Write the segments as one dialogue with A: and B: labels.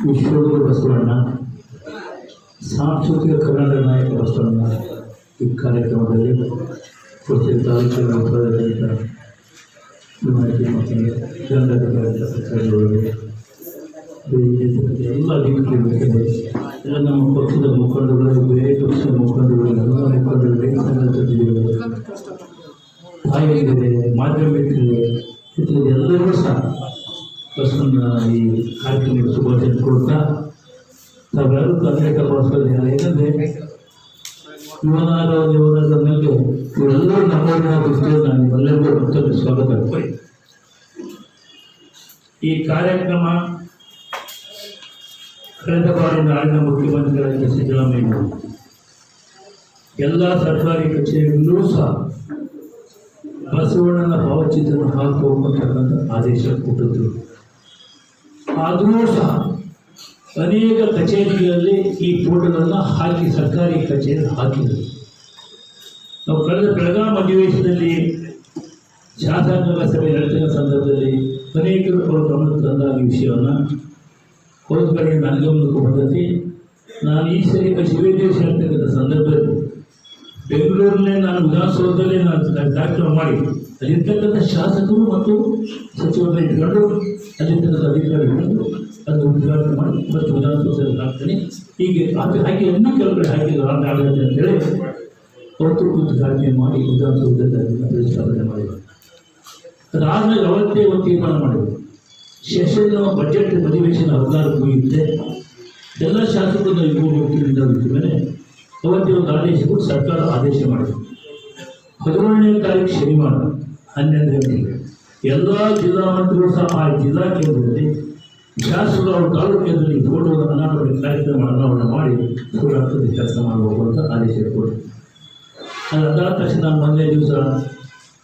A: ವಿಶ್ವಗುರು ಬಸವಣ್ಣ ಸಾಂಸ್ಕೃತಿಕ ಕನ್ನಡ ನಾಯಕ ಬಸವಣ್ಣ ಈ ಕಾರ್ಯಕ್ರಮದಲ್ಲಿ ಕೊಚ್ಚಿನ ತಾಲೂಕಿನ ಉಪರಹಿತ ಮಾಹಿತಿ ಮತ್ತು ಸರ್ಕಾರದೊಳಗೆ ಎಲ್ಲ ರೀತಿಯಲ್ಲಿ ಎಲ್ಲ ನಮ್ಮ ಪಕ್ಷದ ಮುಖಂಡಗಳು ಬೇರೆ ಪಕ್ಷದ ಮುಖಂಡಗಳು ಎಲ್ಲ ಮುಖಂಡರು, ಬೇರೆ ಸಂಘದ ಜೊತೆಗಿದ್ದಾರೆ. ತಾಯಿಯರಿದೆ ಮಾಧ್ಯಮಿಕರಿದೆ ಇತ್ಯಾದಿ ಎಲ್ಲರೂ ಸಹ ಬಸವಣ್ಣ ಈ ಕಾರ್ಯಕ್ರಮಕ್ಕೆ ಶುಭಾಶಯ ಕೊಡ್ತಾ ತಾವೆಲ್ಲರೂ ಕರ್ನಾಟಕ ಭಾಷೆಯಲ್ಲಿ ಏನಂದರೆ, ಇವನಾದ ಇವನಾದ ಮೇಲೆ ಇವರೆಲ್ಲರೂ ನಮ್ಮವರ ದೃಷ್ಟಿಯಲ್ಲಿ ನಾನು ಮತ್ತೊಮ್ಮೆ ಸ್ವಾಗತ ಈ ಕಾರ್ಯಕ್ರಮ ಕಳೆದ ಬಾರಿ ನಾಡಿನ ಮುಖ್ಯಮಂತ್ರಿಗಳಾದ ಸಿದ್ದರಾಮಯ್ಯ ಎಲ್ಲ ಸರ್ಕಾರಿ ಕಚೇರಿಗಳಲ್ಲೂ ಸಹ ಬಸವಣ್ಣನ ಭಾವಚಿತ್ರವನ್ನು ಹಾಕುವಂತಕ್ಕಂಥ ಆದೇಶ ಕೊಟ್ಟಿದ್ರು. ಆದರೂ ಸಹ ಅನೇಕ ಕಚೇರಿಗಳಲ್ಲಿ ಈ ಫೋಟೋಗಳನ್ನು ಹಾಕಿ, ಸರ್ಕಾರಿ ಕಚೇರಿ ಹಾಕಿದರು. ನಾವು ಕಳೆದ ಬೆಳಗಾಂ ಅಧಿವೇಶನದಲ್ಲಿ ಶಾಸಕಾಂಗ ಸಭೆ ನಡೆಸಿದ ಸಂದರ್ಭದಲ್ಲಿ ಅನೇಕರು ಅವರು ಗಮನಕ್ಕೆ ತಂದ ಈ ವಿಷಯವನ್ನು. ಹೋದ ಕಡೆ ನನ್ನ ನಾನು ಈ ಸರಿ ಶಿವೇದೇಶ ಹೇಳ್ತಕ್ಕಂಥ ಸಂದರ್ಭದಲ್ಲಿ ಬೆಂಗಳೂರಿನಲ್ಲಿ ನಾನು ವಿಧಾನಸೌಧದಲ್ಲಿ ನಾನು ಕಾರ್ಯಕ್ರಮ ಮಾಡಿ ಅಲ್ಲಿರ್ತಕ್ಕಂಥ ಶಾಸಕರು ಮತ್ತು ಸಚಿವರನ್ನ ಇಟ್ಕೊಂಡು ಅಲ್ಲಿರ್ತಕ್ಕಂಥ ಅಧಿಕಾರಿಗಳನ್ನು ಅದನ್ನು ಉದ್ಘಾಟನೆ ಮಾಡಿ ಮತ್ತು ವಿಧಾನಸೌಧದಲ್ಲಿ ಹೀಗೆ ಅದು ಹಾಗೆ ಇನ್ನೂ ಕೆಲವು ಕಡೆ ಹಾಕಿಲ್ಲ ಆಗುತ್ತೆ ಅಂತೇಳಿ ಅವತ್ತು ಉದ್ಘಾಟನೆ ಮಾಡಿ ವಿಧಾನಸೌಧದಲ್ಲಿ ಪ್ರತಿಷ್ಠಾಪನೆ ಮಾಡಿದರು. ಅದಾದಮೇಲೆ ಅವತ್ತೇ ಒಂದು ತೀರ್ಮಾನ ಮಾಡಿದರು. ಸೆಷನ್ ಬಜೆಟ್ ಅಧಿವೇಶನ ಹದಿನಾರು ಮುಗಿಯುತ್ತೆ. ಎಲ್ಲ ಶಾಸಕರು ಇಬ್ಬರು ಹೋಗ್ತಿದ್ದ ಮೇಲೆ ಅವತ್ತೇ ಒಂದು ಆದೇಶ ಕೊಟ್ಟು ಸರ್ಕಾರ ಆದೇಶ ಮಾಡಿದೆ ಹದಿನೇಳನೇ ತಾರೀಕು ಶನಿವಾರ. ಹನ್ನೆರಡು ಗಂಟೆಗೆ ಎಲ್ಲ ಜಿಲ್ಲಾ ಮಂತ್ರಿಗಳು ಸಹ ಆ ಜಿಲ್ಲಾ ಕೇಂದ್ರದಲ್ಲಿ ಶಾಸಕರು ಅವರು ತಾಲೂಕು ಕೇಂದ್ರದಲ್ಲಿ ಫೋಟೋ ಅನಾವರಣ ಕಾರ್ಯಕ್ರಮ ಅನಾವರಣ ಮಾಡಿ ಸೂರ್ಯಾಸ್ತದ ಕೆಲಸ ಮಾಡಬೇಕು ಅಂತ ಆದೇಶ ಕೊಟ್ಟರು ಅದಾದ ತಕ್ಷಣ ನಾನು ಮೊನ್ನೆ ದಿವಸ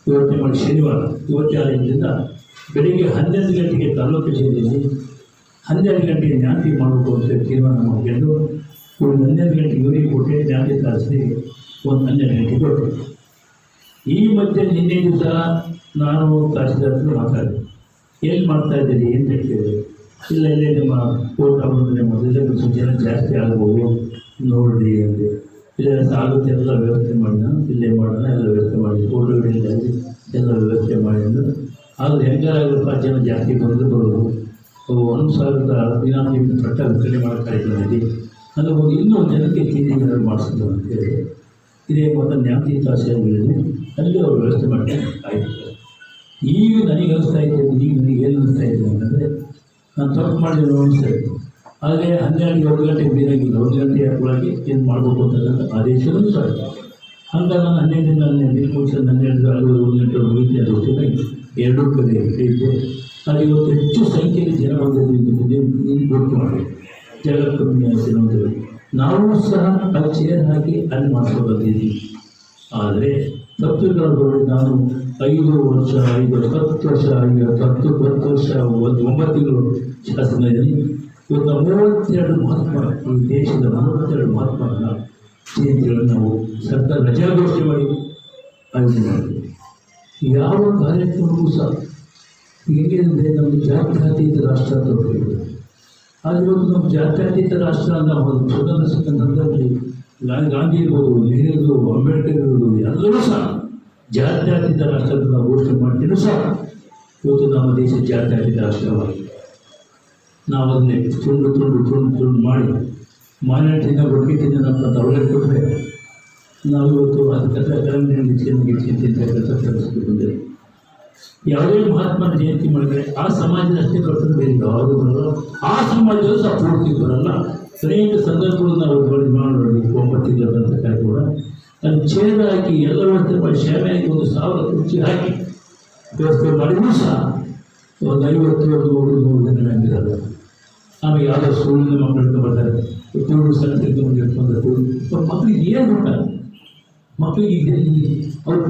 A: ಯೋಚನೆ ಮಾಡಿ ಶನಿವಾರ ಇವತ್ತಾರರಿಂದ ಬೆಳಿಗ್ಗೆ ಹನ್ನೆರಡು ಗಂಟೆಗೆ ತಾಲೂಕು ಜಿಲ್ಲೆಯಲ್ಲಿ ಹನ್ನೆರಡು ಗಂಟೆಗೆ ಜ್ಞಾತಿ ಮಾಡಬೇಕು ಅಂತ ತೀರ್ಮಾನ ಮಾಡಿಕೊಂಡು ಒಂದು ಹನ್ನೆರಡು ಗಂಟೆಗೆ ಇವರಿಗೆ ಕೊಟ್ಟೆ ಜ್ಞಾತಿ ತಾರಿಸಿ ಒಂದು ಹನ್ನೆರಡು ಗಂಟೆಗೆ ಕೊಟ್ಟರು ಈ ಮಧ್ಯೆ ನಿನ್ನೆ ದಿವಸ ನಾನು ತಹಸೀಲ್ದಾರ್ ಹತ್ರ ಮಾತಾಡಿದೆ. ಏನು ಮಾಡ್ತಾ ಇದ್ದೀರಿ ಅಂತ ಕೇಳಿದೆ ಇಲ್ಲ, ಇಲ್ಲೇ, ನಿಮ್ಮ ಕೋರ್ಟ್ ನಿಮ್ಮ ಮೊದಲೇ ಸ್ವಲ್ಪ ಜನ ಜಾಸ್ತಿ ಆಗ್ಬೋದು. ನೋಡಿರಿ ಅಂದರೆ ಇಲ್ಲ ಆಗುತ್ತೆ ಎಲ್ಲ ವ್ಯವಸ್ಥೆ ಮಾಡೋಣ ಇಲ್ಲೇ ಮಾಡೋಣ, ಎಲ್ಲ ವ್ಯವಸ್ಥೆ ಮಾಡಿ ಕೋರ್ಟ್ಗಳಿಂದಾಗಿ ಎಲ್ಲ ವ್ಯವಸ್ಥೆ ಮಾಡಿ ಆದರೆ ಹೆಂಗಾಗಪ್ಪ ಜನ ಜಾಸ್ತಿ ಬಂದು ಬರೋದು? ಒಂದು ಸಾವಿರದ ದಿನಾಂಕ ಪಟ್ಟ ವಿತರಣೆ ಇದ್ದೀವಿ ಅಂದರೆ ಒಂದು ಇನ್ನೊಂದು ಜನಕ್ಕೆ ತಿಂಡಿ ಮಾಡಿಸಿದ್ರು ಅಂತ ಹೇಳಿ ಇದೇ ಮೊದಲು ನ್ಯಾಮತಿ ತಹಸೀಲ್ದಾರ್ಗಳಲ್ಲಿ ಅಲ್ಲಿ ಅವರು ವ್ಯವಸ್ಥೆ ಮಾಡ್ತಾರೆ ಈಗ ನನಗೆ ಅನಿಸ್ತಾ ಇದೆ ಈಗ ನನಗೆ ಏನು ಅನಿಸ್ತಾ ಇದೆ ಅಂತಂದರೆ ನಾನು ತಪ್ಪು ಮಾಡಿದ್ರು ಅನಿಸ್ತಾ ಇತ್ತು ಆದರೆ ಹನ್ನೆರಡು ಏಳು ಗಂಟೆಗೆ ಬೇರಾಗಿಲ್ಲ ಒಂದು ಗಂಟೆ ಒಳಗೆ ಏನು ಮಾಡಬೇಕು ಅಂತ ಆದೇಶವೂ ಸಹ. ಹಂಗಾಗಿ ನಾನು ಹನ್ನೆರಡರಿಂದ ಹನ್ನೆರಡು ಕೋರ್ಸ್ ಹನ್ನೆರಡು ಅಲ್ಲಿ ಒಂದು ಗಂಟೆ ಮುಗಿತು ಅದು ಗೊತ್ತಿಲ್ಲ ಎರಡೂ ಕಡೆ ಇದ್ದೆ ಅಲ್ಲಿ ಇವತ್ತು ಹೆಚ್ಚು ಸಂಖ್ಯೆಯಲ್ಲಿ ಜನ ಬಂದಿದ್ದು ಗೊತ್ತು ಮಾಡಿ ಜಗತ್ತು ಕಮ್ಮಿ ಅಂತ ನಾವು ಸಹ ಅಲ್ಲಿ ಹಾಕಿ ಅಲ್ಲಿ ಮಾಡ್ಕೊಂಡು ಆದರೆ ಆದರೆ ತಪ್ಪುಗಳು ನಾನು ಐದು ವರ್ಷ ಐದು ಹತ್ತು ವರ್ಷ ಐದು ಹತ್ತು ಹತ್ತು ವರ್ಷ ಒಂದು ಒಂಬತ್ತು ತಿಂಗಳು ಶಾಸನ ಇದ್ದೀನಿ ಇವತ್ತು ಮೂವತ್ತೆರಡು ಮಹಾತ್ಮ ಈ ದೇಶದ ಮೂವತ್ತೆರಡು ಮಹಾತ್ಮನ ಜಯಂತಿಗಳನ್ನು ನಾವು? ಸರ್ಕಾರ ಮಾಡಿ ಆಯೋಜನೆ ಮಾಡಿದ್ವಿ. ಯಾವ ಕಾರ್ಯಕ್ರಮವೂ ಸಹ. ಹೇಗೆ ಅಂದರೆ ನಮ್ಮದು ಜಾತ್ಯಾತೀತ ರಾಷ್ಟ್ರ ಅಂತ ಇವತ್ತು ನಮ್ಮ ಜಾತ್ಯತೀತ ರಾಷ್ಟ್ರ ಅಂತ ನಾವು ಸ್ವತಂತ್ರ ಸಿಕ್ಕ ಸಂದರ್ಭದಲ್ಲಿ ಗಾಂಧಿ ಇರ್ಬೋದು ನೆಹರು ಅಂಬೇಡ್ಕರ್ ಇರ್ಬೋದು ಎಲ್ಲರೂ ಸಹ ಜಾತ್ಯತೀತ ರಾಷ್ಟ್ರದ ನಾವು ಘೋಷಣೆ ಮಾಡ್ತೀನೂ ಸಹ ಇವತ್ತು ನಮ್ಮ ದೇಶ ಜಾತ್ಯತೀತ ರಾಷ್ಟ್ರವಾಗಿದೆ ನಾವು ಅದನ್ನೇ ತುಂಡು ತುಂಡು ತುಂಡು ತುಂಡು ಮಾಡಿ ಮಾನ್ಯ ತಿನ್ನ ರೊಟ್ಟಿ ತಿನ್ನೋದಂತ ಅವಳಿಗೆ ಕೊಟ್ಟರೆ ನಾವು ಇವತ್ತು ಅದಕ್ಕೆ ಕರಂಗಿನಲ್ಲಿ ಚಿನ್ನಗೆ ಚಿಂತಿರ್ತಕ್ಕಂಥ ಪರಿಸ್ಥಿತಿ ಬಂದಿದೆ ಯಾವುದೇ ಮಹಾತ್ಮನ ಜಯಂತಿ ಮಾಡಿದರೆ ಆ ಸಮಾಜದ ಅಷ್ಟೇ ಕರ್ತವ್ಯ ಬೇರೆ ಯಾವುದು ಬರಲ್ಲ ಆ ಸಮಾಜದಲ್ಲೂ ಸಹ ಪೂರ್ತಿ ಬರಲ್ಲ. ಅನೇಕ ಸಂದರ್ಭಗಳು ನಾವು ಮಾಡಿ ಒಂಬತ್ತು ಕೂಡ. ಅದು ಚೇರ್ ಹಾಕಿ ಎಲ್ಲ ವ್ಯವಸ್ಥೆ ಮಾಡಿ ಶಾಲೆ ಹಾಕಿ ಒಂದು ಸಾವಿರ ಕುರ್ಚಿ ಹಾಕಿ ವ್ಯವಸ್ಥೆ ಮಾಡಿದ್ರು ಸಹ ಒಂದು ಐವತ್ತು ನೂರು ನೂರು ಜನ ಆಗಿರಲ್ಲ ಆಮೇಲೆ ಯಾವುದೋ ಸ್ಕೂಲಿಂದ ಮಕ್ಕಳು ಬರ್ತಾರೆ. ತುಳು ಸಣ್ಣ ಮಕ್ಕಳಿಗೆ ಏನು ಮಕ್ಕಳಿಗೆ ಈಗ ಅವರು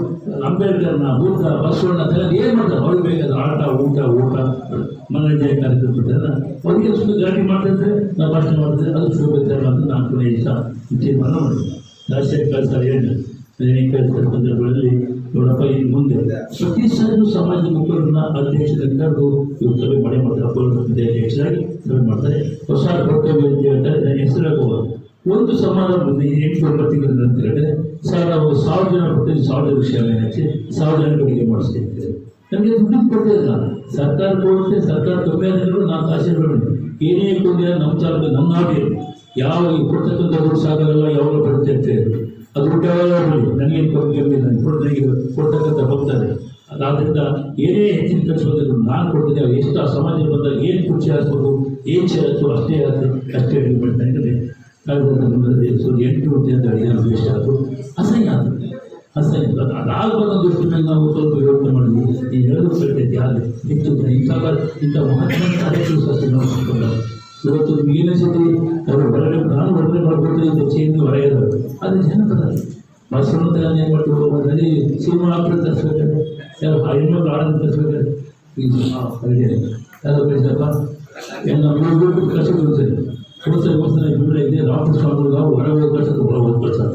A: ಅಂಬೇಡ್ಕರ್ನ ಭೂತ, ಬಸವಣ್ಣ ತಗೊಂಡು ಏನು ಮಾಡ್ತಾರೆ? ಅವ್ರಿಗೆ ಬೇಕಾದ್ರೆ ಆಟ, ಊಟ ಊಟ ಮನರಂಜನೆ ಕಾರ್ಯಕ್ರಮ ಅವರಿಗೆ ಸುಮ್ಮನೆ ಗಾಡಿ ಮಾಡ್ತಿದ್ರೆ ನಾವು ಭಾಷಣ ಮಾಡ್ತಿದ್ರೆ ಅದು ಶೋಭೆ ಅಂತ ನಾನು ಕೂಡ ಇಷ್ಟ ತೀರ್ಮಾನ ಮಾಡಿದ್ದೆ ರಾಜಶೇಖರ್ ಕಳ್ಸಾರ ಏನು ಸಂದರ್ಭಗಳಲ್ಲಿ ನೋಡಪ್ಪ, ಇನ್ನು ಮುಂದೆ ಪ್ರತಿ ಸರ್ ಸಮಾಜದ ಮುಖಂಡರನ್ನ ಅಧ್ಯಕ್ಷರ ಕರೆದು ಇವರು ಸಭೆ ಮಾಡಿ ಮಾಡ್ತಾರೆ. ಅಧ್ಯಕ್ಷ ಅಧ್ಯಕ್ಷರಾಗಿ ಸಭೆ ಮಾಡ್ತಾರೆ. ಹೊಸ ಕರ್ತವ್ಯ ಅಂತ ಹೇಳ್ತಾರೆ. ನನ್ನ ಹೆಸರಾಗುವ ಒಂದು ಸಮಾರಂಭ ಎಂಟು ಒಂಬತ್ತು ಅಂತ ಹೇಳಿದ್ರೆ ಸರ್, ನಾವು ಸಾವಿರ ಜನ ಕೊಟ್ಟಿದ್ದರೆ ಸಾವಿರ ಜನ ವಿಷಯ ಹಚ್ಚಿ ಸಾವಿರ ಜನಗಳಿಗೆ ಮಾಡಿಸ್ತಿರ್ತೇವೆ ನಮಗೆ ದುಡ್ಡು ಕೊಡ್ತಿಲ್ಲ ಸರ್ಕಾರ ಕೊಡುತ್ತೆ, ಸರ್ಕಾರ ಕಮ್ಮಿ ಆದರೂ ನಾನು ಆಶೀರ್ವಾದ ಏನೇ ಕೊಂದಿನ ನಮ್ಮ ಚಾಲಕ ನಮ್ಮ ನಾಡಿ ಯಾವ ಕೊಡ್ತಕ್ಕಂಥ ದುಡ್ಡು ಸಾಕಾಗಲ್ಲ, ಯಾವಾಗ ಬರುತ್ತೆ ಅಂತ ಅದು ದುಡ್ಡು ಯಾವಾಗ ಬರಲಿ? ನನಗೇನು ಕಮ್ಮಿ ಕಮ್ಮಿ ಇಲ್ಲ ನನಗೆ ಕೊಡ್ತಕ್ಕಂಥ ಹೋಗ್ತಾರೆ ಅದಾದ್ರಿಂದ ಏನೇ ಹೆಚ್ಚಿನ ಕೆಲಸ ಬಂದಿದ್ರು ನಾನು ಕೊಡ್ತೀನಿ. ಎಷ್ಟು ಆ ಸಮಾಜಕ್ಕೆ ಬಂದಾಗ ಏನು ಕುರ್ಚಿ ಹಾಕ್ಬೋದು ಏನು ಸೇರಿಸ್ತು ಅಷ್ಟೇ ಆಯ್ತು ಅಷ್ಟೇ ಮಾಡ್ತಾ ಇದ್ದಾರೆ ಸೊ ಎಂಟು ಅಂತ ಅಡಿಗೆ ವೇಸ್ಟ್ ಆಯಿತು ಅಸಹ್ಯ ಆಯ್ತು ಅಸಹ್ಯ ಅದು ಅದಾಗಬಾರ್ದು ದೃಷ್ಟಿ ಮೇಲೆ ನಾವು ಸ್ವಲ್ಪ ಯೋಚನೆ ಮಾಡಿದ್ವಿ ಈ ಎರಡು ಹೆಚ್ಚು ಇಂಥ ಇಂಥ ಮಹತ್ವ ನಾವು. ಇವತ್ತು ನಿಮ್ಗೆ ಸತಿ ಅವರು ಹೊರಗಡೆ ನಾನು ಹೊರಗಡೆ ಮಾಡ್ಕೊಡ್ತೀನಿ ಅಂತ ಚೇಂಜ್ ಹೊರಗೆ ಅದು ಜನಪದ ಬಸವಣ್ಣ ಏನು ಮಾಡ್ತೀವಿ ಅದರಲ್ಲಿ ಸಿನಿಮಾ ಹಾಕ್ಬಿಟ್ಟು ತರಿಸ್ಬೇಕಾದ್ರೆ ಯಾರು ಹೆಣ್ಮಕ್ಳು ಆಡೋದು ತರಿಸ್ಬೇಕಾದ್ರೆ ಈ ಯಾರು ಕಳಿಸಪ್ಪ ನಾವು ಇವ್ರು ಕೆಲಸ ಕೊಡ್ತಾರೆ ಇಬ್ಬರೇ ಇದೆ ರಾಮಕೃಷ್ಣ ಸ್ವಾಮಿಗಳು ಹೊರಗೆ ಕಳ್ಸೋದು ಒಳಗೆ ಯೋಜನೆ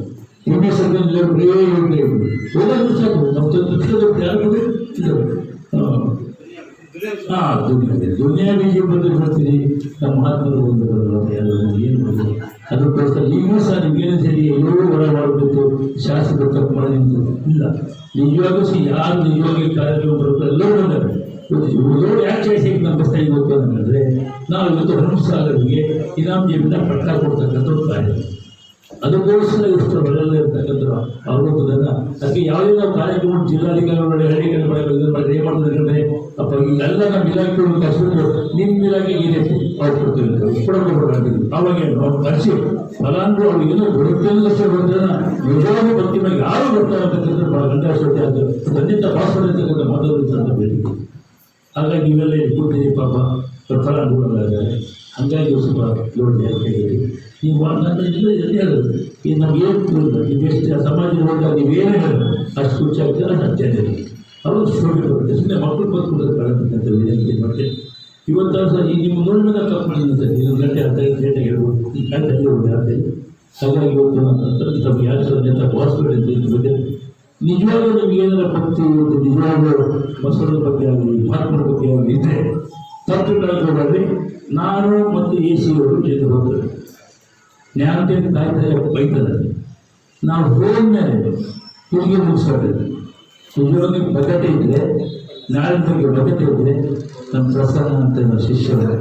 A: ಹಾಂ ದುನಿಯಾ ದುನಿಯಾ ಬೀಜ ನಮ್ಮ ಮಹಾತ್ಮರು ಎಲ್ಲರೂ ಏನು ಅದಕ್ಕೋಸ್ಕರ ಈಗಲೂ ಸಹ ನಿಮಗೇನು ಸರಿ ಎಲ್ಲೋ ಹೊರ ಶಾಸಕರು ತಪ್ಪು ಇಲ್ಲ. ನಿಜವಾಗೂ ಸಹ ಯಾರು ನಿಜವಾಗಿ ಕಾರ್ಯಕ್ರಮ ಬರುತ್ತೆ ಎಲ್ಲರೂ ಇವತ್ತು ಯಾಕೆ ಚೇಸಿಗೆ ನಮ್ಮ ಇವತ್ತು ಹೋಗ್ತು ಅಂತಂದರೆ ನಾವು ಇವತ್ತು ಹನುಮಸಾಗರಿಗೆ ಇನಾಮ್ ಜೀವಿತ ಪಟ್ಟ ಕೊಡ್ತಕ್ಕಂಥ ಒಂದು ಕಾರ್ಯ ಅದಕ್ಕೋಸ್ಕರ ಇಷ್ಟು ಒಳ್ಳೆಲ್ಲ ಇರ್ತಕ್ಕಂಥ ಆರೋಪದನ್ನ ಅದಕ್ಕೆ ಯಾವುದೇ ಕಾರ್ಯಕ್ರಮ ಜಿಲ್ಲಾಧಿಕಾರಿಗಳು ಹಳ್ಳಿಗಳ ಮಾಡಿದ್ರೆ ಏನು ಅಪ್ಪ ಎಲ್ಲ ನಮ್ಮ ಇಲಾಖೆಗಳು ಕಷ್ಟ ನಿಮ್ಮ ಇಲಾಖೆಗೆ ಏನೇ ಕೊಡ್ತೀವಿ ಕೊಡಬೇಕು ಅವಾಗ ಅವ್ರು ಕರೆಸಿ ಫಲಾನುಭವಿ ಅವ್ರಿಗೆ ಏನೋ ಬರುತ್ತೇನೆ ಲಕ್ಷ ಬಂದ್ರೆ ನಿಜವಾಗ್ಲೂ ಭಕ್ತಿ ಯಾರು ಬರ್ತಾರೆ ಅಂತಕ್ಕಂಥ ಭಾಳ ಗಂಡ ಅಷ್ಟೊತ್ತೆ ಅದು ಖಂಡಿತ ಭಾಷೆ ಅಂತಕ್ಕಂಥ ಮಾತಾಡೋದು ಅಂತ ಬೇಡಿಕೆ ಹಾಗಾಗಿ ಇವೆಲ್ಲ ಇಟ್ಕೊಂಡಿದ್ದೀನಿ ಪಾಪ. ಪಾಪ ನೋಡೋದಾದರೆ ಹಂಗಾಗಿ ಸ್ವಲ್ಪ ನೋಡಿ ಅಂತ ಹೇಳಿ ನೀವು ನನ್ನ ಎಲ್ಲ ಎಲ್ಲಿ ಹೇಳೋದು. ಈ ನಮ್ಗೆ ಏನು ನೀವು ಎಷ್ಟು ಸಮಾಜ ಹೋದಾಗ ನೀವೇನೇ ಹೇಳೋದು, ಅಷ್ಟು ಖುಷಿ ಆಗ್ತದೆ ಅಷ್ಟು ಜನ ಅವರು ಶೋಭೆ ಸುಮ್ಮನೆ ಮಕ್ಕಳು ಬರ್ತಾರೆ ಕಳೆದಂತಲ್ಲಿ ವಿನಂತಿ ಮತ್ತೆ? ಇವತ್ತು ಸಹ ಈ ನಿಮ್ಮ ನೋಡಿದಾಗ ತಪ್ಪು ಮಾಡಿಲ್ಲ ಸರ್. ಇನ್ನೊಂದು ಗಂಟೆ ಹತ್ತೈದು ಗಂಟೆ ಹೇಳ್ಬೋದು ಈ ಗಂಟೆ ಹೇಳ್ಬೋದು ಹಾಗಾಗಿ ಇವತ್ತು ತಮ್ಮ ಯಾರು ಇದೆ ಇದ್ರ ಬಗ್ಗೆ ನಿಜವಾಗ್ಲೂ ನಿಮ್ಗೆ ಏನಾರ ಭಕ್ತಿ ಒಂದು ನಿಜವಾಗ್ಲೂ ಬಸವನ ಬಗ್ಗೆ ಆಗಲಿ ಮಹಾತ್ಮರ ಬಗ್ಗೆ ಆಗಲಿ ಇದ್ರೆ ತಪ್ಪು ನಾನು ಮತ್ತು ಎ ಸಿ ಅವರು ಜೊತೆ ಹೋಗ್ತಾರೆ ಜ್ಞಾನದೇವ ಕಾಯ್ದೆ ಬೈತಾರೆ. ನಾವು ಹೋದ್ಮೇಲೆ ಹುಡುಗಿ ಮುಗಿಸ್ಕೊಂಡಿದ್ದೆ ನಿಜವಾಗಿ ಬದ್ಧತೆ ಇದ್ರೆ ನಾಳೆ ಬಗ್ಗೆ ಬದ್ಧತೆ ಇದ್ದರೆ ನಮ್ಮ ಪ್ರಸನ್ನ ಅಂತ ಶಿಷ್ಯರು.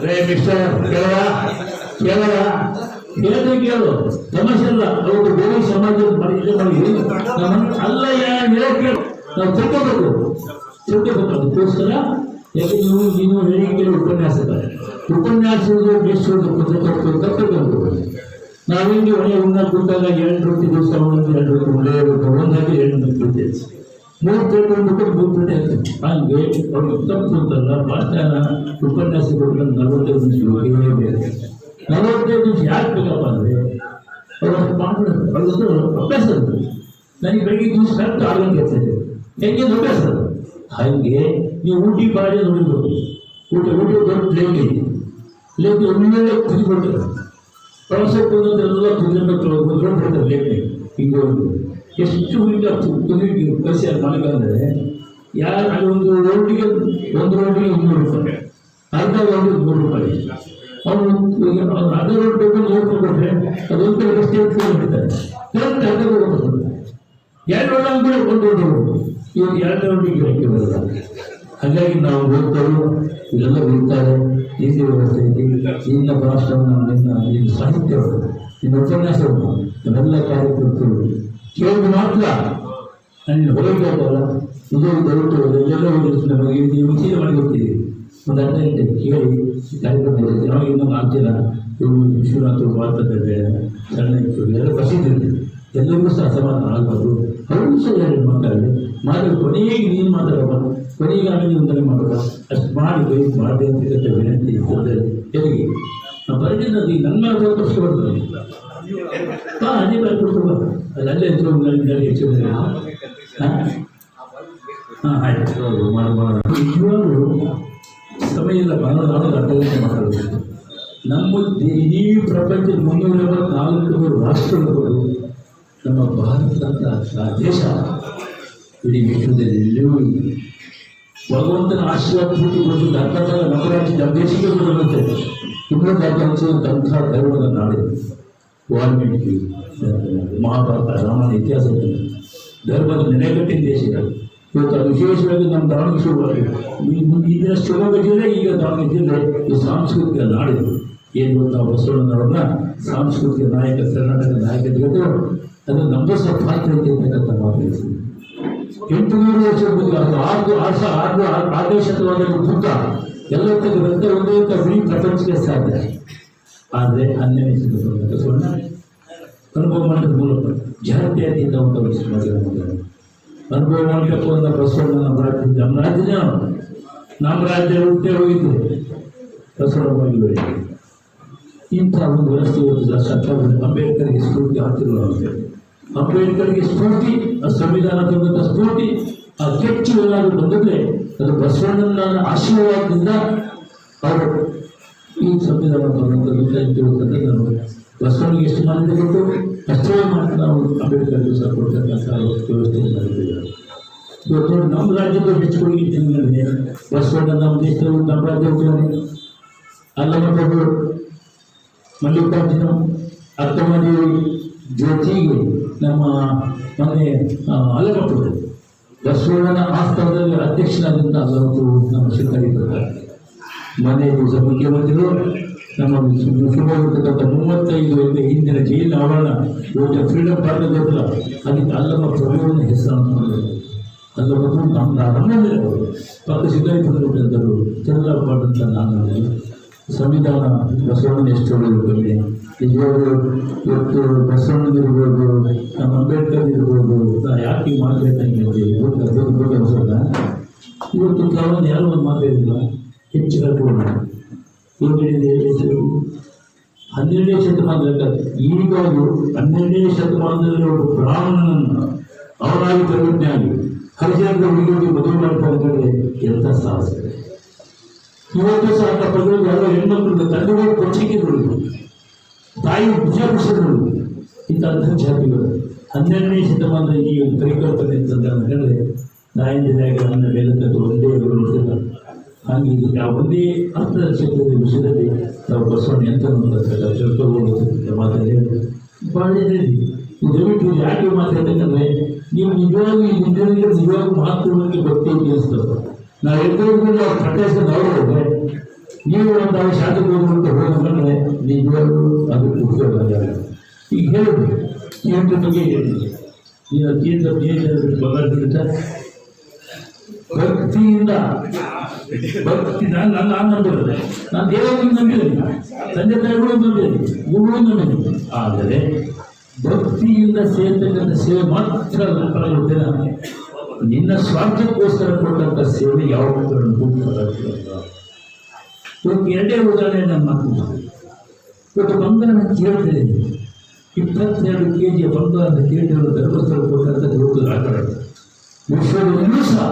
A: ರೇ ಮಿಸ್ಟರ್ ಕೇಳು ಸಮಸ್ಯೆ ಇಲ್ಲ ಅವರು ಬೇರೆ ಅಲ್ಲ ನಾವು ತಿಳ್ಕೋಬೇಕು. ತಿಳ್ಕೋಬೇಕು ಅದಕ್ಕೋಸ್ಕರ ನೀವು ನೀವು ಹೇಳಿ ಉಪನ್ಯಾಸದ ಉಪನ್ಯಾಸಗಳು. ತಪ್ಪಬೇಕು ನಾವೇನು ಒಳ್ಳೆ ಕೂತಾಗ ಎರಡು ರೊಟ್ಟಿ ದಿವಸ ಒಂದು ಎರಡು ರೊಟ್ಟಿ ಮೂರು ಪ್ಲೇಟ್ ಮೂರು ಹಂಗೆ ಅವ್ರಿಗೆ ತಪ್ಪು ಅಂತಲ್ಲ ಮಾತಾಡ ಉಪನ್ಯಾಸ ಕೊಟ್ಟು ನಲವತ್ತೈದು ನಿಮಿಷ ಬೇರೆ. ನಲವತ್ತೈದು ನಿಮಿಷ ಯಾಕೆ ಬೇಕಪ್ಪ ಅಂದರೆ ಅವ್ರು ಕಾನ್ಫಿಡೆನ್ಸ್ ಅವ್ರದ್ದು ಅಭ್ಯಾಸ ಅದು ನನಗೆ ಬೆಳಿಗ್ಗೆ ದಿವಸ ಕರೆಕ್ಟ್ ಗಂಟೆ ಇರ್ತದೆ ಹೆಂಗೆ ಅಭ್ಯಾಸ? ಅದು ಹಾಗೆ ನೀವು ಊಟಿ ಬಾಡಿ ನೋಡಿರ್ಬೋದು. ಊಟ ಊಟ ದೊಡ್ಡ ಲೇಕ್ ಇದೆ. ಲೇಕ್ ಒಳ್ಳೆ ತಿರುಗಿಬಿಡ್ತಾರೆ. ಪ್ರವಾಸಕ್ಕೆ ಹೋಗೋದೆಲ್ಲ ದೊಡ್ಡ ಕುದುರೆ ಲೇಕ್ನಾಗ ಹಿಂಗೆ ಎಷ್ಟು ಹುಡುಗ ಕುದುರೆ ಕಳಿಸಿ ಅದು ಮಳೆಗಾಲದಲ್ಲಿ ಯಾರು ಅಲ್ಲಿ ಒಂದು ರೋಟಿಗೆ ಒಂದು ರೋಟಿಗೆ ಒಂದು ರೂಪಾಯಿ. ಅರ್ಧ ರೋಟಿಗೆ ಮೂರು ರೂಪಾಯಿ. ಕೊಟ್ಟರೆ ಅದೊಂದು ಒಂದು ಇವಾಗ ಹಾಗಾಗಿ ನಾವು ಓದ್ತೇವೆ ಇದೆಲ್ಲ ಬೀಳ್ತಾರೆ ನೀತಿ ವ್ಯವಸ್ಥೆ ನಿನ್ನ ನಿನ್ನ ಸಾಹಿತ್ಯ ನಿನ್ನ ಉಪನ್ಯಾಸವನ್ನು ನನ್ನೆಲ್ಲ ಕಾರ್ಯಕರ್ತರು ಕೇಳಿದ ಮಾತ್ರ ನನ್ನ ಹೊರಗೆ ಹೋಗಲ್ಲ ಇದು ಎಲ್ಲೆಲ್ಲೋ ಹೋಗಿರ್ತೀನಿ ನಮಗೆ ವಿಚಾರ ಮಾಡಿ ಹೋಗ್ತೀವಿ ಒಂದು ಅರ್ಧ ಗಂಟೆ ಕೇಳಿ ಕಾರ್ಯಕ್ರಮ ನಾವು ಇನ್ನೂ ನಾಲ್ಕು ಜನ ಇವರು ವಿಶ್ವನಾಥರು ಭಾರತದಲ್ಲಿ ಇತ್ತು. ಎಲ್ಲ ಪ್ರಸಿದ್ಧ ಇದೆ. ಎಲ್ಲರಿಗೂ ಸಹ ಸಮಾಧಾನ ಆಗಬಾರ್ದು ಅವರು ಸಹ ಹೇಳಿ ಮಾತಾಡಿ ಮಾಡಿ ಕೊನೆಗೆ ನೀನು ಮಾತಾಡಪ್ಪ. ಕೊನೆಗೆ ಆಮೇಲೆ ಒಂದನೆ ಮಾಡಪ್ಪ ಅಷ್ಟು ಮಾಡಿ ಬೈ ಮಾಡದೆ ಅಂತ ವಿನಂತಿ ಇರ್ತದೆ. ಹೇಗೆ ನಾವು ಅದು ಈಗ ನನ್ನ ಪ್ರಶ್ನೆ ಬರ್ತದೆ. ಹಾಂ ಅದೇ ಬರ್ಕೊಡ್ತು ಅದು ಅಲ್ಲೇ ಇದ್ರು ಹೆಚ್ಚು ಹಾಂ? ಆಯ್ತು. ನಿಜವಾಗ್ಲೂ ಸಮಯ ಇಲ್ಲ ಅರ್ಧ ಗಂಟೆ ಮಾತಾಡಬೇಕು ನಮ್ಮ ಇಡೀ ಪ್ರಪಂಚದ ಮುನ್ನೂರ ಎಂಬತ್ನಾಲ್ಕು ರಾಷ್ಟ್ರಗಳು ನಮ್ಮ ಭಾರತದ ಅಂತ ಆ ದೇಶ ಇಡೀ ವಿಶ್ವದಲ್ಲಿ ಎಲ್ಲೂ ಭಗವಂತನ ಆಶೀರ್ವಾದ ಪೂರ್ತಿ ಕೊಟ್ಟು ಅರ್ಥಾಗ ನಮ್ಮ ರಾಜ್ಯ ನಮ್ಮ ದೇಶಕ್ಕೆ ಬರುತ್ತೆ ಇನ್ನೊಂದು ಅರ್ಥ ಅನಿಸುವಂಥ ಧರ್ಮದ ನಾಡು. ವಾಲ್ಮೀಕಿ, ಮಹಾಭಾರತ, ರಾಮಾಯಣ ಇತಿಹಾಸದಲ್ಲಿ ಧರ್ಮದ ನೆಲೆಗಟ್ಟಿನ ದೇಶ ಇದು. ಇವತ್ತು ವಿಶೇಷವಾಗಿ ನಮ್ಮ ದಾವಣಗೆರೆ ಶುರುವಾಗಿದೆ. ಶಿವಮೊಗ್ಗ ಶುರುವಾಗಿದ್ದರೆ ಈಗ ದಾವಣಗೆರೆ ಜಿಲ್ಲೆ, ಈ ಸಾಂಸ್ಕೃತಿಕ ನಾಡು ಏನು ಗೊತ್ತಾ ಬಸವಣ್ಣನವ್ರನ್ನ ಸಾಂಸ್ಕೃತಿಕ ನಾಯಕ, ಕರ್ನಾಟಕ ನಾಯಕ ಜೊತೆ ಅದು ನಮ್ಮ ಸಹ ಪಾತ್ರ ಇದೆ ಅಂತಕ್ಕಂಥ ಮಾತು ಎಂಟು ಎಂಟುನೂರು ವರ್ಷ ಆರು ಆರು ಆರನೇ ಶತಮಾನದಲ್ಲಿ ಬುದ್ಧ ಎಲ್ಲ ಗ್ರಂಥ ಒಂದೇ ಅಂತ ಇಡೀ ಪ್ರಪಂಚಕ್ಕೆ ಸಾಧ್ಯ. ಆದರೆ ಶತಮಾನದ ಬಸವಣ್ಣ, ಅನುಭವ ಮಾಡಿದ ಮೂಲಕ ಜಾತ್ಯತೀತ ಒಂದು ಸಮಾಜ ಅನುಭವ ಅಂತ ಬಸವಣ್ಣ ನಮ್ಮ ರಾಜ್ಯ ನಮ್ಮ ರಾಜ್ಯ. ನಮ್ಮ ರಾಜ್ಯ ಹುಟ್ಟೆ ಹೋಗಿದ್ದು ಬಸವಣ್ಣ ಹೋಗಿ ಇಂಥ ಒಂದು ವ್ಯವಸ್ಥೆ ಸರ್ಕಾರ ಅಂಬೇಡ್ಕರ್ಗೆ ಸ್ಫೂರ್ತಿ ಅಂಬೇಡ್ಕರ್ ಅಂಬೇಡ್ಕರ್ಗೆ ಸ್ಫೂರ್ತಿ, ಆ ಸಂವಿಧಾನ ತಂದಂಥ ಸ್ಫೂರ್ತಿ, ಆ ಕೆಚ್ಚು ಏನಾದರೂ ಬಂದಿದ್ರೆ ಅದು ಬಸವಣ್ಣನ ಆಶೀರ್ವಾದದಿಂದ ಅವರು ಈ ಸಂವಿಧಾನ ತಂದಂಥ ನಾನು ಬಸವನಿಗೆ ಎಷ್ಟು ಮಾನ್ಯತೆ ಕೊಟ್ಟು ನಾವು ಸಹ ಕೊಡ್ತಕ್ಕಂಥ ವ್ಯವಸ್ಥೆ ನಮ್ಮ ರಾಜ್ಯದ ಹೆಚ್ಚು ಕೊಡುಗೆ ಜನಗಳಿಗೆ ಬಸವಣ್ಣ ನಮ್ಮ ದೇಶದಲ್ಲಿ ನಮ್ಮ ರಾಜ್ಯ ಅಲ್ಲಮ್ಮ ಪ್ರಭು ಮಲ್ಲಿಕಾರ್ಜುನ ಅಕ್ಕಮದೇವಿ ಜ್ಯೋತಿಗೆ ನಮ್ಮ ಮನೆ ಅಲ್ಲಮಪ್ಪರು ಬಸವಣ್ಣನ ಆಸ್ಥಾನದಲ್ಲಿ ಅಧ್ಯಕ್ಷನಾದಂಥ ಅಲ್ಲಮಪ್ಪು ನಮ್ಮ ಶಿಕಾರಿ ಬರ್ತಾರೆ ಮನೆ ಮುಖ್ಯಮಂತ್ರಿಗಳು ನಮ್ಮ ಸುಮಾರು ಮೂವತ್ತೈದು ಹಿಂದಿನ ಜೈಲಿನ ಆವರಣ, ಇವತ್ತು ಫ್ರೀಡಮ್ ಪಾರ್ಕ್ ಗೊತ್ತಿಲ್ಲ ಅದಕ್ಕೆ ಅಲ್ಲಮ್ಮ ಪ್ರಭುವನ್ನು ಹೆಸರು ಅಲ್ಲಮ್ಮ ಪ್ರಭು, ನಮ್ಮ ನಮ್ಮಲ್ಲಿ ಪಕ್ಕ ಶಿಕಾರಿ ಬಂದಿರುವಂಥದ್ದು ಚಂದ್ರಪಾಟ್ ಅಂತ ನಾನು ಸಂವಿಧಾನ ಬಸವಣ್ಣನ ಎಷ್ಟು ಒಳ್ಳೆಯದು ನಿಜವಾಗ್ಲೂ ಇವತ್ತು ಬಸವಣ್ಣನಿರ್ಬೋದು ನಮ್ಮ ಅಂಬೇಡ್ಕರ್ ಇರ್ಬೋದು, ನಾ ಯಾಕೆ ಮಾತಾಡ್ತಂಗೆ ಬಸವಣ್ಣ ಇವತ್ತು ಕಾಲ ಯಾರು ಒಂದು ಮಾತಾಡಿಲ್ಲ ಹೆಚ್ಚು ಕಲ್ಪೋಣ ಹೆಸರು ಹನ್ನೆರಡನೇ ಶತಮಾನದಲ್ಲಿ ಈಗ ಅವರು ಹನ್ನೆರಡನೇ ಶತಮಾನದಲ್ಲಿ ಒಬ್ಬ ಬ್ರಾಹ್ಮಣನನ್ನು ಅವರಾಗಿ ಪ್ರತಿಜ್ಞಾಗಿ ಹರಿಜನರ ಹುಡುಗಿಗೆ ಮದುವೆ ಮಾಡ್ತಾರೆ ಎಂಥ ಸಾಹಸ. ಇವತ್ತು ಸಹ ಪದಗಳು ಯಾರೋ ಹೆಣ್ಮಕ್ಳು ತಂದೆಗಳು ನುಡಿದು ತಾಯಿ ನುಡಿದು ಇಂಥ ಅಂತರ್ಜಾತಿಗಳು ಜಾತಿಗಳು ಹನ್ನೆರಡನೇ ಶತಮಾನದ ಈ ಒಂದು ಪರಿಕಲ್ಪನೆ ಅಂತಂದ್ರೆ ಹೇಳಿದ್ರೆ ನಾಯಿಂದಿನಾಗ ನನ್ನ ತಂದು ಒಂದೇ ಗುರು ಹಾಗೆ ಇದು ಯಾವುದೇ ಅರ್ಥದ ಅರ್ಥ ಶಬ್ದದ ವಿಷಯದಲ್ಲಿ ನಾವು ಬಸವಣ್ಣ ಎಂತ ತಿಳ್ಕೊಬೋದು ಮಾತಲ್ಲಿ ಭಾಳ ಇದೆ ನೀವು ದಯವಿಟ್ಟು ಯಾಕೆ ಮಾತಾಡ್ಬೇಕಂದ್ರೆ ನೀವು ನಿಜವಾಗಿ ಈ ನಿಜವಾಗಿ ಮಹಾತ್ಮಗಳಿಗೆ ಭಕ್ತಿ ಅನಿಸ್ತದೆ ನಾವು ಎಲ್ಲರಿಗೂ ಪ್ರಕಟಿಸಿದ ಅವ್ರಿಗೆ ನೀವು ಒಂದು ಶಾಲೆಗೆ ಹೋಗುವಂತ ಹೋದ್ರೆ ನಿಜವಾಗ್ಲೂ ಅದು ಉಪಯೋಗ ಈಗ ಹೇಳಿದ್ರು ಕೇಂದ್ರ ಬಗ್ಗೆ ಹೇಳಿದ್ರು ಭಕ್ತಿಯಿಂದ ನಾನು ನನ್ನ ನಾನು ನಂಬಿರೋದೆ. ನಾನು ದೇವರಿಗೆ ನಂಬಿದ್ದೀನಿ ತಂದೆ ತಾಯಿಗಳು ನಂಬಿದ್ದೀನಿ ಗುರುಗಳು ನಂಬಿದ್ದೀನಿ ಆದರೆ ಭಕ್ತಿಯಿಂದ ಸೇರ್ತಕ್ಕಂಥ ಸೇವೆ ಮಾತ್ರ ನನ್ನ ಫಲ ಕೊಡ್ತೇನೆ ನಿನ್ನ ಸ್ವಾರ್ಥಕ್ಕೋಸ್ಕರ ಕೊಟ್ಟಂಥ ಸೇವೆ ಯಾವ ಇವತ್ತು ಎರಡೇ ಉದಾಹರಣೆ ನನ್ನ ಮಾತು ಇವತ್ತು ಬಂಗಾರ ಕೇಳ್ತೇನೆ ಇಪ್ಪತ್ತೆರಡು ಕೆ ಜಿಯ ಬಂಗಾರದ ಕೇಳಿರುವ ಧರ್ಮಸ್ಥಳ ಕೊಟ್ಟಂಥ ಗುರುತು ಆಟ ವಿಶ್ವದಲ್ಲೂ ಸಹ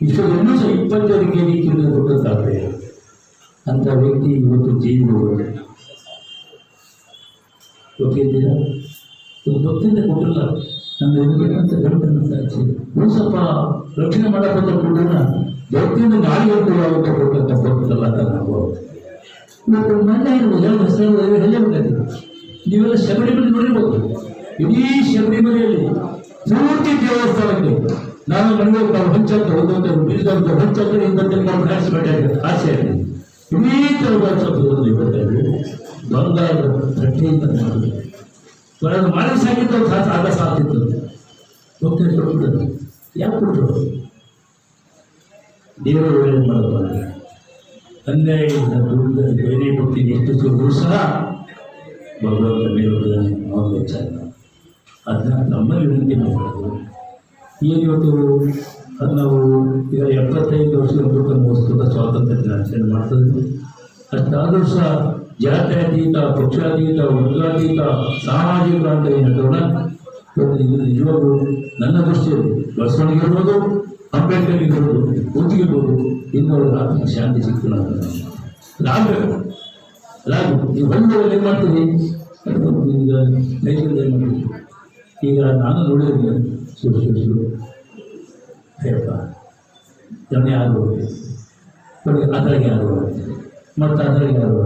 A: ವಿಶ್ವದಲ್ಲೂ ಸಹ ಇಪ್ಪತ್ತೆರಡು ಕೆ ಜಿ ಕೇಳಿದ ಕೊಟ್ಟಂತಾಗ್ತದೆ ಅಂತ ವ್ಯಕ್ತಿ ಇವತ್ತು ಜೀವ ಗೊತ್ತಿದ್ದೀರಾ ಗೊತ್ತಿಂದ ಕೊಟ್ಟಿಲ್ಲ. ನನ್ನ ಸಾಕ್ಷಿ ಒಂದು ಸ್ವಲ್ಪ ರಕ್ಷಣೆ ಮಾಡಕ್ಕಂತ ಕೊಟ್ಟರೆ ಭಕ್ತಿಯಿಂದ ಗಾಳಿ ಕೊಡುವಂತ ಕೊಟ್ಟಂತ ಭಕ್ತಲ್ಲ ಅಂತ ನಾವು ಇವತ್ತು ಮನೆ ಇರುವುದು ಹೆಸರು ಬಿಟ್ಟಿದೆ ನೀವೆಲ್ಲ ಶಬರಿಮಲೆ ನೋಡಿರ್ಬೋದು. ಇಡೀ ಶಬರಿಮಲೆಯಲ್ಲಿ ಪೂರ್ತಿ ದೇವಸ್ಥಾನಕ್ಕೆ ನಾನು ನನಗೆ ನಾವು ಹೊಂಚಂತ ಹೋದಂತೆ ಬೀಜದಂತ ಹೊಂಚಂತ ಇಂದಂತೆ ನಾವು ಕಾಣಿಸ್ಬೇಕಾಗಿದೆ ಆಸೆ ಇಡೀ ಶಬ್ದವನ್ನು ಇವತ್ತಾಗಿ ಬಂಗಾರದ ತಟ್ಟೆಯಿಂದ ಮಾಡಿದೆ. ಮಾಡಿ ಸಾಕಿದ್ದು ಸಾಥ ಆಗ ಸಾಕಿತ್ತು ಹೋಗ್ತಾರೆ ಕೊಟ್ಬಿಡೋದು ಯಾಕೆ ಕೊಟ್ಟರು? ದೇವರು ಏನು ಮಾಡಬಾರ್ದು ಅನ್ಯಾಯದಿಂದ ದುಡ್ಡು, ಬೇರೆ ಭಕ್ತಿ ಎಷ್ಟು ಸಹ ಭಗವಂತ ಮೇಲುದ ನಾವು ಅದನ್ನ ನಮ್ಮಲ್ಲಿ ವಿನಂತಿ ಮಾಡೋದು ಇವತ್ತು ನಾವು ಈಗ ಎಪ್ಪತ್ತೈದು ವರ್ಷದ ನೂತನ ಸ್ವಾತಂತ್ರ್ಯ ದಿನಾಚರಣೆ ಮಾಡ್ತದೆ. ಅಷ್ಟಾದರೂ ಸಹ ಜಾತ್ಯತೀತ, ಪಕ್ಷಾತೀತ, ವರ್ಗಾತೀತ, ಸಾಮಾಜಿಕ ಅಂತ ಏನು ಹೇಳೋಣ ಇವತ್ತು ಇದು ನಿಜವಾಗ್ಲೂ ನನ್ನ ದೃಷ್ಟಿಯಲ್ಲಿ ಬಸವಣಿಗೆ ಇರ್ಬೋದು ಅಂಬೇಡ್ಕರ್ ಇರ್ಬೋದು ಬುದ್ಧಿಗಿರ್ಬೋದು ಇನ್ನೊಂದು ಆತ್ಮ ಶಾಂತಿ ಅಂತ ಲಾಗಬೇಕು ಅದಾಗಬೇಕು ನೀವು ಹೊಂದೋದಲ್ಲಿ ಏನು ಮಾಡ್ತೀವಿ ಈಗ ನೈಜದಲ್ಲಿ ಈಗ ನಾನು ನೋಡಿದ್ರೆ ಸುಡು ಹೇಳಪ್ಪ ಜಮೆ ಆಗುವುದು ನೋಡಿ ಅದ್ರಾಗೆ ಆಗುವುದು ಮತ್ತು ಅದ್ರಾಗೆ ಯಾರು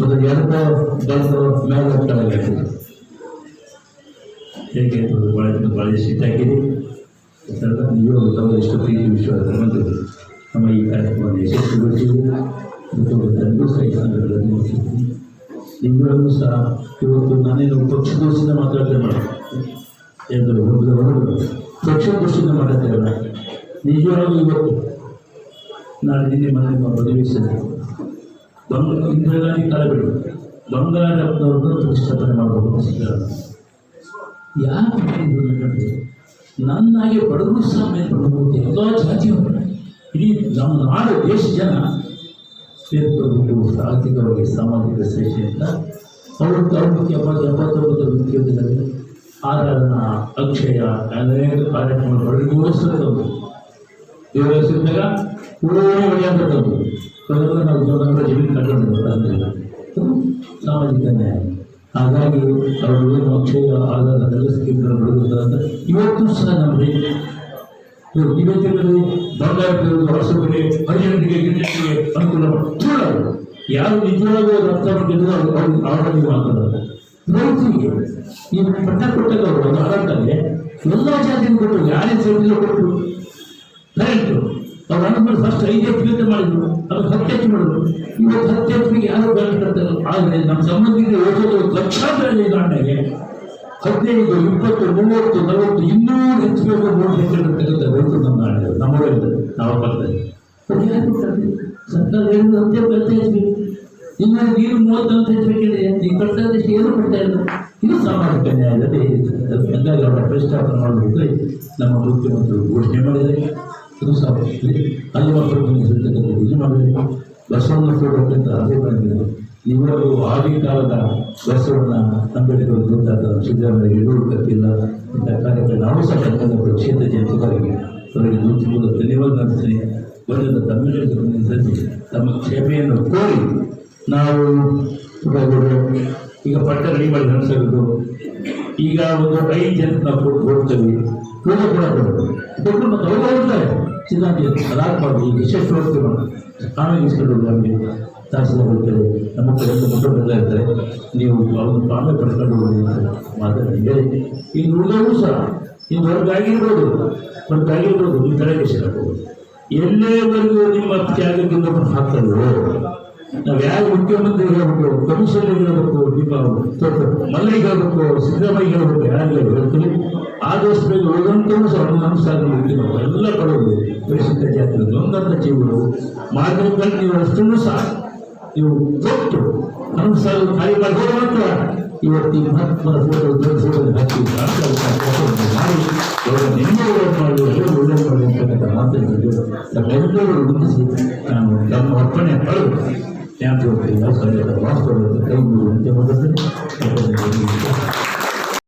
A: ಮತ್ತು ಎರಡೋ ಬಂದು ಭಾಳ ಭಾಳ ಸಿಟ್ಟಾಗಿದೆ ನೀವು ತಾವು ಎಷ್ಟು ಪ್ರೀತಿ ವಿಶ್ವಾಸ ಮತ್ತು ನಮ್ಮ ಈ ಕಾರ್ಯಕ್ರಮವನ್ನು ಯಶಸ್ವಿಗೊಳಿಸಿದೆ ಮತ್ತು ತನಗೂ ಸಹ ಈ ಸಂದರ್ಭದಲ್ಲಿ ನಿಮ್ಮಲ್ಲೂ ಸಹ ಇವತ್ತು ನಾನೇನು ಪಕ್ಷದೋಷದಿಂದ ಮಾತಾಡ್ತೇನೆ ಮಾಡಿ ಎಂದು ಒಂದು ಹೊರಡು ಮಾಡುತ್ತೇವೆ ನಿಜವಾಗ್ಲೂ ಇವತ್ತು ನಾಳೆ ನಿನ್ನೆ ಮನೆ ಮದುವೆ ಸರಿ ಬಂಗ ಇಂದಿರಾ ಗಾಂಧಿ ಕಾಲ ಬಿಡು ಬಂಗಾರಪ್ಪನವ್ರನ್ನ ಪ್ರತಿಷ್ಠಾಪನೆ ಮಾಡಬಹುದು ಯಾರು ನನ್ನಾಗೆ ಬಡವರು ಸಹ ಮೇಲ್ಪಡಬಹುದು ಎಲ್ಲ ಜಾತಿಯವರು ಇಡೀ ನಮ್ಮ ನಾಡು ದೇಶ ಜನ ಸೇರ್ಕೊಳ್ಬೇಕು ಆರ್ಥಿಕವಾಗಿ ಸಾಮಾಜಿಕ ಶ್ರೇಷ್ಠ ಅವರು ತರಬೇತಿ ಎಪ್ಪತ್ತು ಎಪ್ಪತ್ತೊಂಬತ್ತು ಉದ್ಯೋಗದಲ್ಲಿ ಅದನ್ನು ಅಕ್ಷಯ ಅನೇಕ ಕಾರ್ಯಕ್ರಮಗಳು ದೇವರ ಹೆಸರಿನಾಗ ಕೋಳಿ ಹೊಡೆಯಂತ ನಾವು ಜೀವನ ಜಮೀನು ತಂದಿಲ್ಲ ಸಾಮಾಜಿಕ ನ್ಯಾಯ. ಹಾಗಾಗಿ ಅವರು ಏನು ಅಕ್ಷಯ ಬಿಡುವುದಿಲ್ಲ ಅಂತ ಇವತ್ತು ಸಹ ನಮಗೆ ಇವತ್ತಿನಲ್ಲಿ ಬಂಗಾರ ಹೊಸಬರಿಗೆ ಹರಿಜನರಿಗೆ ಗಿರಿಜನರಿಗೆ ಅನುಕೂಲ ಯಾರು ನಿಜವಾಗೂ ರಕ್ತ ಮಾಡಿದ್ರು ಅವರು ಆರೋಗ್ಯ ಮಾತಾಡೋದು ರೈತರಿಗೆ ಈ ಪಟ್ಟ ಕೊಟ್ಟಾಗ ಆಡಳಿತಕ್ಕೆ ಎಲ್ಲ ಜಾತಿ ಕೊಟ್ಟರು ಯಾರೇ ಸೇರಿಲ್ಲ ಕೊಟ್ಟರು ಕರೆಂಟು. ಅವ್ರು ಅನುಕೂಲ ಫಸ್ಟ್ ಐದು ಎಚ್ ಪಿ ಮಾಡಿದ್ರು ಅದು ಹತ್ತು ಎಚ್ ಮಾಡಿದ್ರು. ಇವತ್ತು ಹತ್ತು ಎಚ್ ಯಾರು ಕರೆಂಟ್ ಕಟ್ತಾರೆ? ಆದರೆ ನಮ್ಮ ಸಂಬಂಧಿಗೆ ಓದೋದು ಲಕ್ಷಾಂತರ ಹದಿನೈದು, ಇಪ್ಪತ್ತು, ಮೂವತ್ತು, ನಲವತ್ತು, ಇನ್ನೂರು ಹೆಚ್ಚಬೇಕು ಮೂರು ಹೆಚ್ಚು ತೆಗೆದ ರೈತರು ನಮ್ಮ ನಾಡಿನ ನಮ್ಮೂರಲ್ಲಿ ನಾವು ಬರ್ತೇವೆ ಅದು ಯಾರು ಕೊಡ್ತಾರೆ? ಸರ್ಕಾರ ಹೇಳಿದ ಅಂತ್ಯ ಹತ್ತು ಹೆಚ್ಚು ಇನ್ನು ನೀರು ಮೂವತ್ತೊಂದು ಹೆಚ್ಚಬೇಕಿದೆ ಈ ಕಟ್ಟದಷ್ಟು ಏನು ಕೊಡ್ತಾ ಇಲ್ಲ ಇದು ಸಾಮಾಜಿಕ ನ್ಯಾಯದಲ್ಲಿ ಹಂಗಾಗಿ ಅವರ ಪ್ರತಿಷ್ಠಾಪನೆ ಮಾಡಬೇಕು ನಮ್ಮ ಮುಖ್ಯಮಂತ್ರಿಗಳು ಘೋಷಣೆ ಮಾಡಿದ್ದಾರೆ. ಅದು ಸಹ ಇದು ಮಾಡಿದ್ದಾರೆ. ಬಸವಣ್ಣ ಕೊಡುವಂಥ ಅದೇ ಮಾಡಿದ್ದಾರೆ ಇವರು ಆದಿ ಕಾಲದ ಬಸವಣ್ಣ ಅಂಬೇಡ್ಕರ್ ಗೋದಾದ ಸಿದ್ದರಾಮಯ್ಯ ಇಡೂರು ಕತ್ತಿಲ್ಲ ಇಂಥ ಕಾರ್ಯಕ್ರಮ ನಾವು ಸಹ ಕನ್ನಡ ಕ್ಷೇತ್ರ ಜನತೆಗಳಿಗೆ ಅವರಿಗೆ ಮೂಲಕ ಧನ್ಯವಾದ ನಡೆಸ್ತೀನಿ ಬಂದ ತಮಿಳಿಗೆ ಸತಿ ತಮ್ಮ ಕ್ಷಮೆಯನ್ನು ಕೋರಿ ನಾವು ಈಗ ಪಟ್ಟ ಮಾಡಿ ನಡೆಸೋದು ಈಗ ಒಂದು ಐದು ಜನ ಕೊಟ್ಟು ಹೋಗ್ತೇವೆ ಕೂಡ ಕೊಟ್ಟು ಮತ್ತೆ ಅವರು ಹೋಗ್ತಾರೆ ಅದಾಗಬಾರ್ದು ವಿಶೇಷ ಹೋಗ್ತೇವೆ ಇಸ್ಕೊಂಡು ನಮ್ಮ ಕಡೆಯಿಂದ ಬರ್ತಾ ಇರ್ತಾರೆ. ನೀವು ಅವ್ರನ್ನ ತಾವೇ ಪಡ್ಕೊಂಡು ಹೋಗಿ ಅಂತ ಮಾತಾಡಿ ಹೇಳಿ ಇನ್ನು ಉಳಿದವರು ಸಹ ಇನ್ನು ಹೊರಗಾಗಿರ್ಬೋದು ಹೊರಗಾಗಿರ್ಬೋದು ನಿಮ್ಮ ಕಡೆಗೆ ಸೇರಬಹುದು ಎಲ್ಲೇವರೆಗೂ ನಿಮ್ಮ ತ್ಯಾಗಕ್ಕಿಂತ ಹಾಕ್ತಾರೋ? ನಾವು ಯಾರು ಮುಖ್ಯಮಂತ್ರಿ ಹೇಳ್ಬೇಕು? ಕಮಿಷನರ್ ಹೇಳ್ಬೇಕು ನಿಮ್ಮ ಮಲ್ಲಿಗೆ ಹೇಳ್ಬೇಕು, ಸಿದ್ದರಾಮಯ್ಯ ಹೇಳ್ಬೇಕು ಯಾರಿಗೆ ಹೇಳ್ತೀವಿ ಆದಷ್ಟು ಬೇಗ ಉಳಿದಂತೂ ಸಹ ಮಾಡ್ತೀವಿ ನಾವು ಎಲ್ಲ ಕಳೆದು ಪರಿಶುದ್ಧ ಜಾತ್ರೆ ನೊಂದಂತ ಜೀವಗಳು ಮಾರ್ಗದಲ್ಲಿ ನೀವು ಅಷ್ಟನ್ನು ಸಹ ನೀವು ಕೊಟ್ಟು ನಮಸ್ಕಾರ ಖಾಲಿ ಮಾತ್ರ. ಇವತ್ತು ಈ ಮಹತ್ವದ ಫೋಟೋ ದೊಡ್ಡ ಹಾಕಿ ಮಾಡಿ, ಅವರ ನಿನ್ನೆ ಮಾಡಿ ಎಲ್ಲ ಒಳ್ಳೆ ಮಾಡಿ ಅಂತಕ್ಕಂಥ ಮಾತನ್ನು ನಮ್ಮೆಲ್ಲರೂ ನಾನು ನಮ್ಮ ಅರ್ಪಣೆ ત્યાં જો માફ કરો માફ કરો તો કઈ ગયું તે મદદ નથી